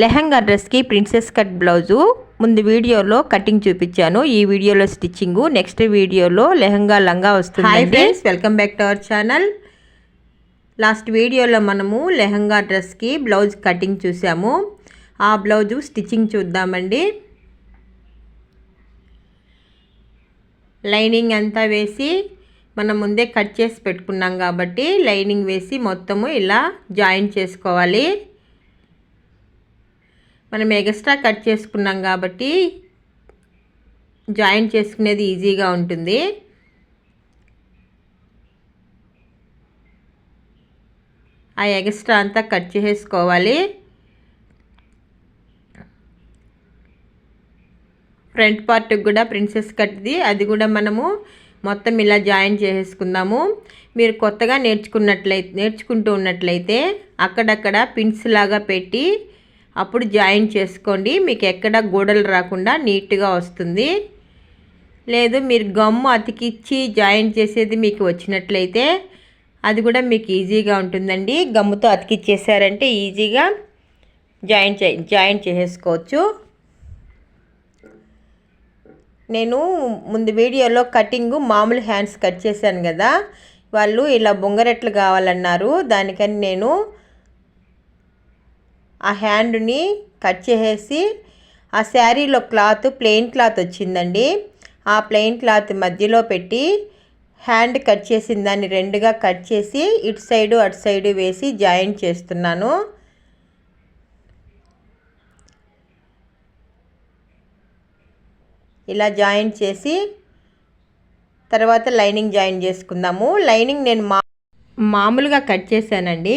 లెహంగా డ్రెస్కి princess cut blouse. ముందు వీడియోలో కటింగ్ చూపించాను. ఈ వీడియోలో స్టిచ్చింగ్. నెక్స్ట్ వీడియోలో లెహంగా లంగా వస్తుంది hi friends welcome back to our channel. Last వీడియోలో మనము లెహంగా డ్రెస్కి బ్లౌజ్ కటింగ్ చూసాము. ఆ బ్లౌజు స్టిచ్చింగ్ చూద్దామండి. లైనింగ్ అంతా వేసి మనం ముందే కట్ చేసి పెట్టుకున్నాం కాబట్టి లైనింగ్ వేసి మొత్తము ఇలా జాయిన్ చేసుకోవాలి. మనం ఎక్స్ట్రా కట్ చేసుకున్నాం కాబట్టి జాయిన్ చేసుకునేది ఈజీగా ఉంటుంది. ఆ ఎక్స్ట్రా అంతా కట్ చేసుకోవాలి. ఫ్రంట్ పార్ట్ కూడా ప్రిన్సెస్ కట్ది. అది కూడా మనము మొత్తం ఇలా జాయిన్ చేసేసుకుందాము మీరు కొత్తగా నేర్చుకున్నట్లయితే నేర్చుకుంటూ ఉన్నట్లయితే అక్కడక్కడ పిన్స్ లాగా పెట్టి అప్పుడు జాయిన్ చేసుకోండి. మీకు ఎక్కడ గోడలు రాకుండా నీట్గా వస్తుంది. లేదు మీరు గమ్ము అతికిచ్చి జాయిన్ చేసేది మీకు వచ్చినట్లయితే అది కూడా మీకు ఈజీగా ఉంటుందండి. గమ్ముతో అతికిచ్చేసారంటే ఈజీగా జాయిన్ చే జాయిన్ చేసేసుకోవచ్చు నేను ముందు వీడియోలో కటింగ్ మామూలు హ్యాండ్స్ కట్ చేశాను కదా. వాళ్ళు ఇలా బొంగరెట్లు కావాలన్నారు. దానికని నేను ఆ హ్యాండ్ని కట్ చేసేసి ఆ శారీలో క్లాత్ ప్లెయిన్ క్లాత్ వచ్చిందండి. ఆ ప్లెయిన్ క్లాత్ మధ్యలో పెట్టి హ్యాండ్ కట్ చేసిన దాన్ని రెండుగా కట్ చేసి ఇటు సైడు అటు సైడు వేసి జాయిన్ చేస్తున్నాను. ఇలా జాయిన్ చేసి తర్వాత లైనింగ్ జాయిన్ చేసుకుందాము. లైనింగ్ నేను మా మామూలుగా కట్ చేశానండి.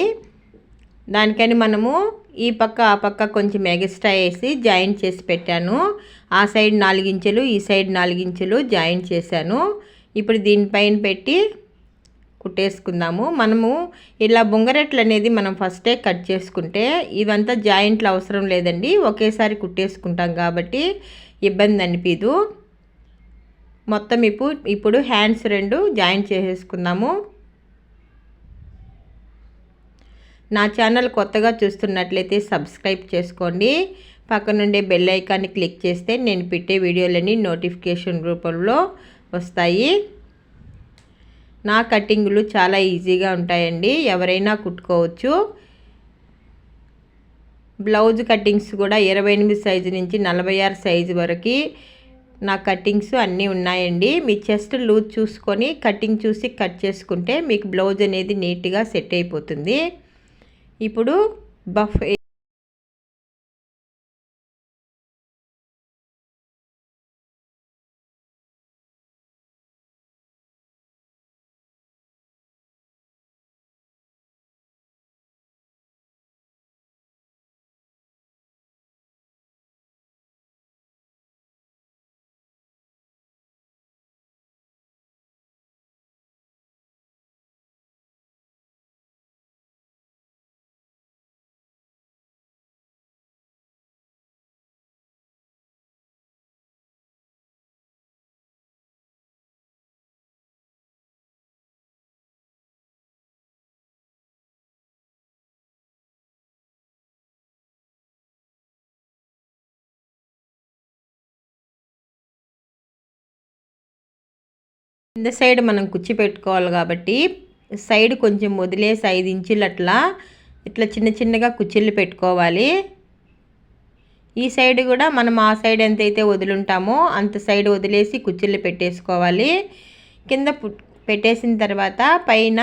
దానికని మనము ఈ పక్క ఆ పక్క కొంచెం ఎగస్ట్రా వేసి జాయిన్ చేసి పెట్టాను. ఆ సైడ్ నాలుగించెలు ఈ సైడ్ నాలుగించెలు జాయిన్ చేశాను. ఇప్పుడు దీనిపైన పెట్టి కుట్టేసుకుందాము. మనము ఇలా బొంగరెట్లు అనేది మనం ఫస్టే కట్ చేసుకుంటే ఇవంతా జాయింట్లు అవసరం లేదండి. ఒకేసారి కుట్టేసుకుంటాం కాబట్టి ఇబ్బంది అనిపించదు మొత్తం ఇప్పుడు ఇప్పుడు హ్యాండ్స్ రెండు జాయిన్ చేసేసుకుందాము. నా ఛానల్ కొత్తగా చూస్తున్నట్లయితే సబ్స్క్రైబ్ చేసుకోండి. పక్కనుండే బెల్ ఐకాన్ని క్లిక్ చేస్తే నేను పెట్టే వీడియోలన్నీ నోటిఫికేషన్ రూపంలో వస్తాయి. నా కటింగులు చాలా ఈజీగా ఉంటాయండి. ఎవరైనా కుట్టుకోవచ్చు. బ్లౌజ్ కటింగ్స్ కూడా ఇరవై ఎనిమిది సైజు నుంచి నలభై ఆరు సైజు వరకు నా కటింగ్స్ అన్నీ ఉన్నాయండి. మీ చెస్ట్ లూజ్ చూసుకొని కటింగ్ చూసి కట్ చేసుకుంటే మీకు బ్లౌజ్ అనేది నీట్గా సెట్ అయిపోతుంది. ఇప్పుడు బఫ్ కింద సైడ్ మనం కుచ్చి పెట్టుకోవాలి కాబట్టి సైడ్ కొంచెం వదిలేసి ఐదు ఇంచులు అట్లా ఇట్లా చిన్న చిన్నగా కుచ్చిళ్ళు పెట్టుకోవాలి. ఈ సైడ్ కూడా మనం ఆ సైడ్ ఎంతైతే వదులుంటామో అంత సైడ్ వదిలేసి కుచ్చిళ్ళు పెట్టేసుకోవాలి. కింద పెట్టేసిన తర్వాత పైన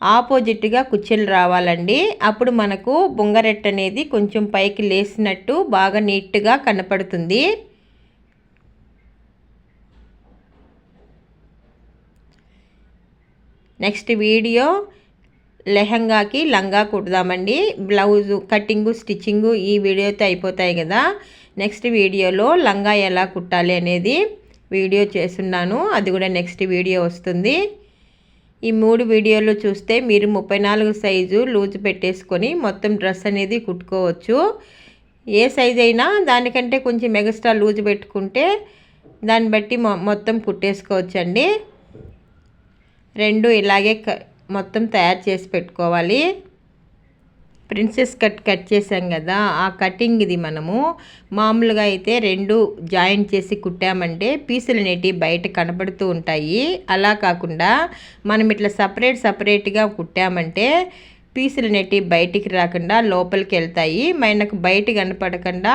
ఆపోజిట్గా కుచ్చిళ్ళు రావాలండి. అప్పుడు మనకు బొంగరెట్ అనేది కొంచెం పైకి లేసినట్టు బాగా నీట్గా కనపడుతుంది. నెక్స్ట్ వీడియో లెహంగాకి లంగా కుడదామండి. బ్లౌజు కటింగు స్టిచ్చింగు ఈ వీడియోతో అయిపోతాయి కదా. నెక్స్ట్ వీడియోలో లంగా ఎలా కుట్టాలి అనేది వీడియో చేస్తున్నాను. అది కూడా నెక్స్ట్ వీడియో వస్తుంది. ఈ మూడు వీడియోలు చూస్తే మీరు ముప్పై నాలుగు సైజు లూజ్ పెట్టేసుకొని మొత్తం డ్రెస్ అనేది కుట్టుకోవచ్చు. ఏ సైజ్ అయినా దానికంటే కొంచెం ఎక్స్ట్రా లూజ్ పెట్టుకుంటే దాన్ని బట్టి మొత్తం కుట్టేసుకోవచ్చండి. రెండు ఇలాగే మొత్తం తయారు చేసి పెట్టుకోవాలి. ప్రిన్సెస్ కట్ కట్ చేసాం కదా ఆ కటింగ్ ఇది మనము. మామూలుగా అయితే రెండు జాయింట్ చేసి కుట్టామంటే పీసులు అనేటివి బయట కనబడుతూ ఉంటాయి. అలా కాకుండా మనం ఇట్లా సపరేట్ సపరేట్గా కుట్టామంటే పీసులు నెట్టి బయటికి రాకుండా లోపలికి వెళ్తాయి. మనకు బయట కనపడకుండా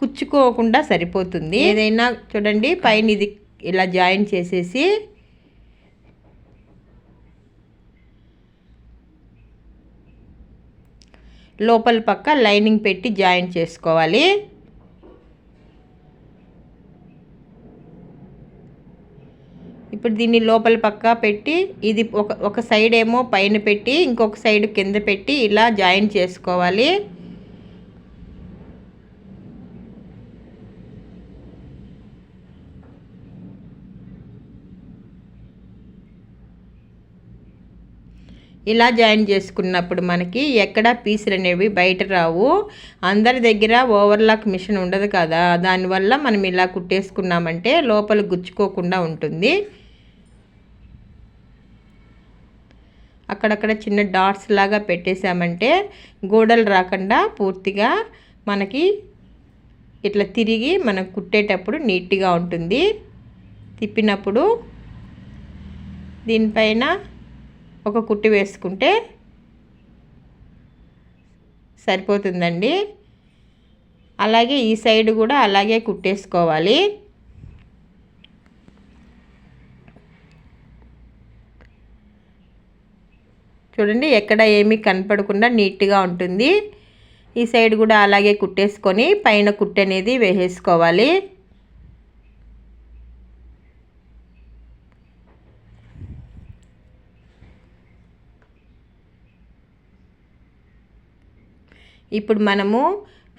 కుచ్చుకోకుండా సరిపోతుంది. ఏదైనా చూడండి పైన ఇది ఇలా జాయిన్ చేసేసి లోపల పక్క లైనింగ్ పెట్టి జాయిన్ చేసుకోవాలి. ఇప్పుడు దీన్ని లోపల పక్క పెట్టి ఇది ఒక ఒక సైడ్ ఏమో పైన పెట్టి ఇంకొక సైడ్ కింద పెట్టి ఇలా జాయిన్ చేసుకోవాలి. ఇలా జాయిన్ చేసుకున్నప్పుడు మనకి ఎక్కడ పీసులు అనేవి బయట రావు. అందరి దగ్గర ఓవర్లాక్ మిషన్ ఉండదు కదా. దానివల్ల మనం ఇలా కుట్టేసుకున్నామంటే లోపల గుచ్చుకోకుండా ఉంటుంది. అక్కడక్కడ చిన్న డాట్స్ లాగా పెట్టేశామంటే గోడలు రాకుండా పూర్తిగా మనకి ఇట్లా తిరిగి మనం కుట్టేటప్పుడు నీట్గా ఉంటుంది. తిప్పినప్పుడు దీనిపైన ఒక కుట్టి వేసుకుంటే సరిపోతుందండి. అలాగే ఈ సైడ్ కూడా అలాగే కుట్టేసుకోవాలి. చూడండి ఎక్కడ ఏమీ కనపడకుండా నీట్గా ఉంటుంది. ఈ సైడ్ కూడా అలాగే కుట్టేసుకొని పైన కుట్టు అనేది వేసేసుకోవాలి. ఇప్పుడు మనము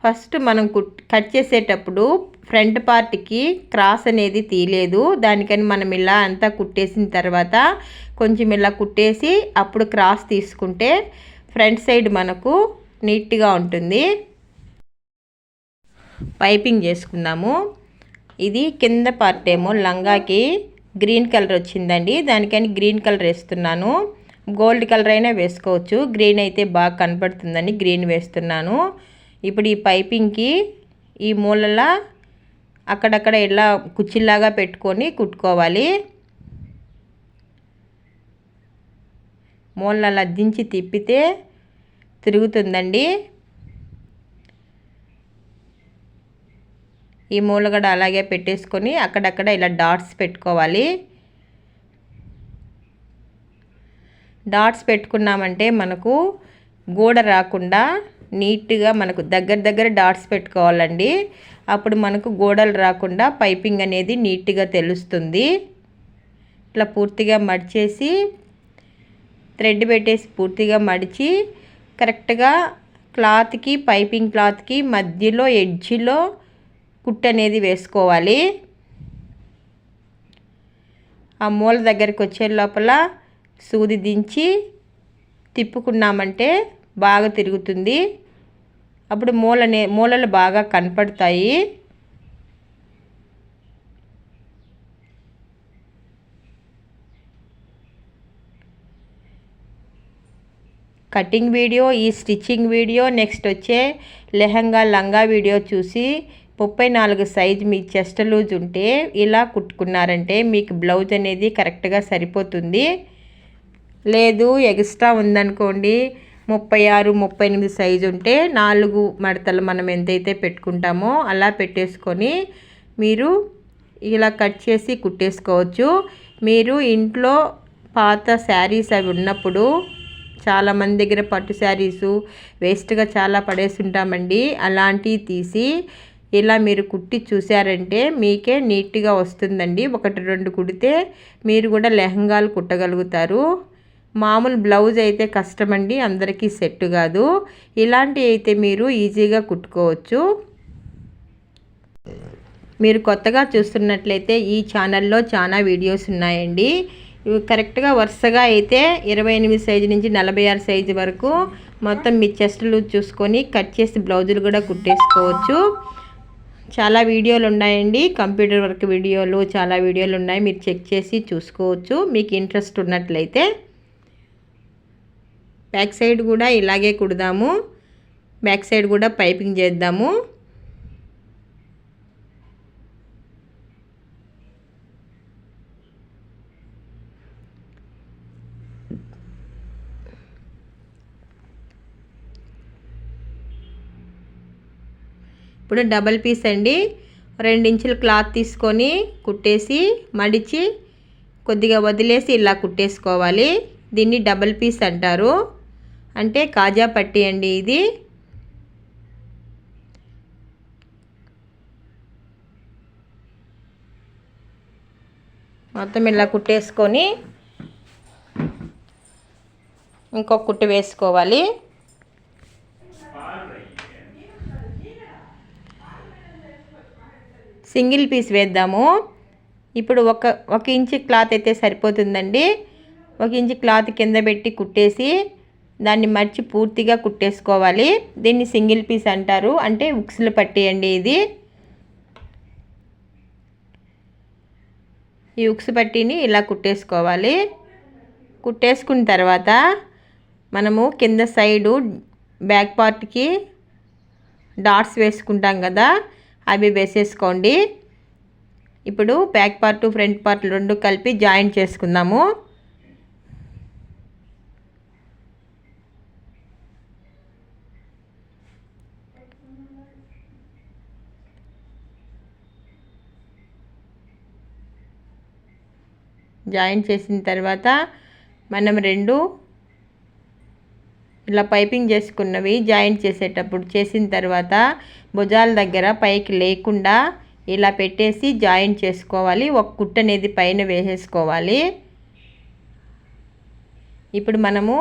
ఫస్ట్ మనం కట్ చేసేటప్పుడు ఫ్రంట్ పార్ట్కి క్రాస్ అనేది తీయలేదు. దానికని మనం ఇలా అంతా కుట్టేసిన తర్వాత కొంచెం ఇలా కుట్టేసి అప్పుడు క్రాస్ తీసుకుంటే ఫ్రంట్ సైడ్ మనకు నీట్గా ఉంటుంది. పైపింగ్ చేసుకుందాము. ఇది కింద పార్ట్ ఏమో లంగాకి గ్రీన్ కలర్ వచ్చిందండి. దానికని గ్రీన్ కలర్ వేస్తున్నాను. గోల్డ్ కలర్ అయినా వేసుకోవచ్చు. గ్రీన్ అయితే బాగా కనపడుతుందని గ్రీన్ వేస్తున్నాను. ఇప్పుడు ఈ పైపింగ్కి ఈ మూలలా అక్కడక్కడ ఇలా కుచ్చిల్లాగా పెట్టుకొని కుట్టుకోవాలి. మూలలా దించి తిప్పితే తిరుగుతుందండి. ఈ మూలగడ అలాగే పెట్టేసుకొని అక్కడక్కడ ఇలా డాట్స్ పెట్టుకోవాలి. డాట్స్ పెట్టుకున్నామంటే మనకు గోడ రాకుండా నీట్గా మనకు దగ్గర దగ్గర డాట్స్ పెట్టుకోవాలండి. అప్పుడు మనకు గోడలు రాకుండా పైపింగ్ అనేది నీట్గా తెలుస్తుంది. ఇట్లా పూర్తిగా మడిచేసి థ్రెడ్ పెట్టేసి పూర్తిగా మడిచి కరెక్ట్గా క్లాత్కి పైపింగ్ క్లాత్కి మధ్యలో ఎడ్జిలో కుట్ అనేది వేసుకోవాలి. ఆ మూల దగ్గరికి వచ్చే లోపల సూది దించి తిప్పుకున్నామంటే బాగా తిరుగుతుంది. అప్పుడు మూలనే మూలలు బాగా కనపడతాయి. కటింగ్ వీడియో ఈ స్టిచ్చింగ్ వీడియో నెక్స్ట్ వచ్చే లెహంగా లంగా వీడియో చూసి ముప్పై నాలుగు సైజు మీ చెస్ట్ లూజ్ ఉంటే ఇలా కుట్టుకున్నారంటే మీకు బ్లౌజ్ అనేది కరెక్ట్గా సరిపోతుంది. లేదు ఎక్స్ట్రా ఉందనుకోండి. ముప్పై ఆరు ముప్పై ఎనిమిది సైజు ఉంటే నాలుగు మడతలు మనం ఎంతైతే పెట్టుకుంటామో అలా పెట్టేసుకొని మీరు ఇలా కట్ చేసి కుట్టేసుకోవచ్చు. మీరు ఇంట్లో పాత శారీస్ అవి ఉన్నప్పుడు చాలామంది దగ్గర పట్టు శారీసు వేస్ట్గా చాలా పడేసి ఉంటామండి అలాంటివి తీసి ఇలా మీరు కుట్టి చూసారంటే మీకే నీట్గా వస్తుందండి. ఒకటి రెండు కుడితే మీరు కూడా లెహంగాలు కుట్టగలుగుతారు. మామూలు బ్లౌజ్ అయితే కష్టమండి అందరికీ సెట్ కాదు. ఇలాంటివి అయితే మీరు ఈజీగా కుట్టుకోవచ్చు. మీరు కొత్తగా చూస్తున్నట్లయితే ఈ ఛానల్లో చాలా వీడియోస్ ఉన్నాయండి. ఇవి కరెక్ట్గా వరుసగా అయితే ఇరవై ఎనిమిది సైజు నుంచి నలభై ఆరు సైజు వరకు మొత్తం మీ చెస్టులు చూసుకొని కట్ చేసి బ్లౌజులు కూడా కుట్టేసుకోవచ్చు. చాలా వీడియోలు ఉన్నాయండి. కంప్యూటర్ వర్క్ వీడియోలు చాలా వీడియోలు ఉన్నాయి. మీరు చెక్ చేసి చూసుకోవచ్చు. మీకు ఇంట్రెస్ట్ ఉన్నట్లయితే బ్యాక్ సైడ్ కూడా ఇలాగే కుడదాము. బ్యాక్ సైడ్ కూడా పైపింగ్ చేద్దాము. ఇప్పుడు డబల్ పీస్ అండి. ఇంచుల క్లాత్ తీసుకొని కుట్టేసి మడిచి కొద్దిగా వదిలేసి ఇలా కుట్టేసుకోవాలి. దీన్ని డబల్ పీస్ అంటారు. అంటే కాజా పట్టి అండి ఇది. మొత్తం ఇలా కుట్టేసుకొని ఇంకొక కుట్టు వేసుకోవాలి. సింగిల్ పీస్ వేద్దాము. ఇప్పుడు ఒక ఒక ఇంచు క్లాత్ అయితే సరిపోతుందండి. ఒక ఇంచు క్లాత్ కింద పెట్టి కుట్టేసి దాన్ని మర్చి పూర్తిగా కుట్టేసుకోవాలి. దీన్ని సింగిల్ పీస్ అంటారు. అంటే ఉక్సులు పట్టేయండి ఇది. ఈ ఉక్స్ పట్టీని ఇలా కుట్టేసుకోవాలి. కుట్టేసుకున్న తర్వాత మనము కింద సైడు బ్యాక్ పార్ట్కి డాట్స్ వేసుకుంటాం కదా అవి వేసేసుకోండి. ఇప్పుడు బ్యాక్ పార్ట్ ఫ్రంట్ పార్ట్ రెండు కలిపి జాయింట్ చేసుకుందాము. జాయిన్ చేసిన తర్వాత మనం రెండు ఇలా పైపింగ్ చేసుకున్నవి జాయింట్ చేసేటప్పుడు చేసిన తర్వాత భుజాల దగ్గర పైకి లేకుండా ఇలా పెట్టేసి జాయింట్ చేసుకోవాలి. ఒక కుట్ట అనేది పైన వేసేసుకోవాలి. ఇప్పుడు మనము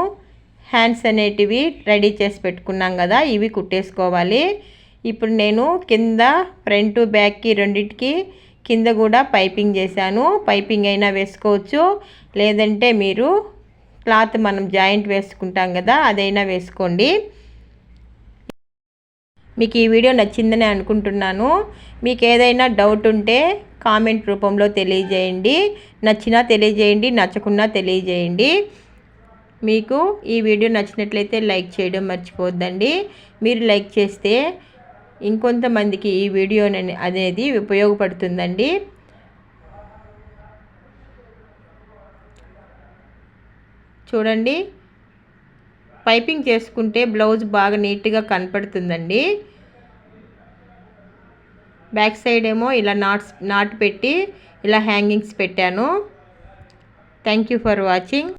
హ్యాండ్స్ అనేటివి రెడీ చేసి పెట్టుకున్నాం కదా ఇవి కుట్టేసుకోవాలి. ఇప్పుడు నేను కింద ఫ్రంట్ బ్యాక్కి రెండింటికి కింద కూడా పైపింగ్ చేశాను. పైపింగ్ అయినా వేసుకోవచ్చు. లేదంటే మీరు క్లాత్ మనం జాయింట్ వేసుకుంటాం కదా అదైనా వేసుకోండి. మీకు ఈ వీడియో నచ్చిందని అనుకుంటున్నాను. మీకు ఏదైనా డౌట్ ఉంటే కామెంట్ రూపంలో తెలియజేయండి. నచ్చినా తెలియజేయండి నచ్చకున్నా తెలియజేయండి. మీకు ఈ వీడియో నచ్చినట్లయితే లైక్ చేయడం మర్చిపోద్దండి మీరు లైక్ చేస్తే ఇంకొంతమందికి ఈ వీడియో అనేది ఉపయోగపడుతుందండి. చూడండి. పైపింగ్ చేసుకుంటే బ్లౌజ్ బాగా నీట్గా కనపడుతుందండి. బ్యాక్ సైడ్ ఏమో ఇలా నాట్స్ నాట్ పెట్టి ఇలా హ్యాంగింగ్స్ పెట్టాను. Thank you for watching.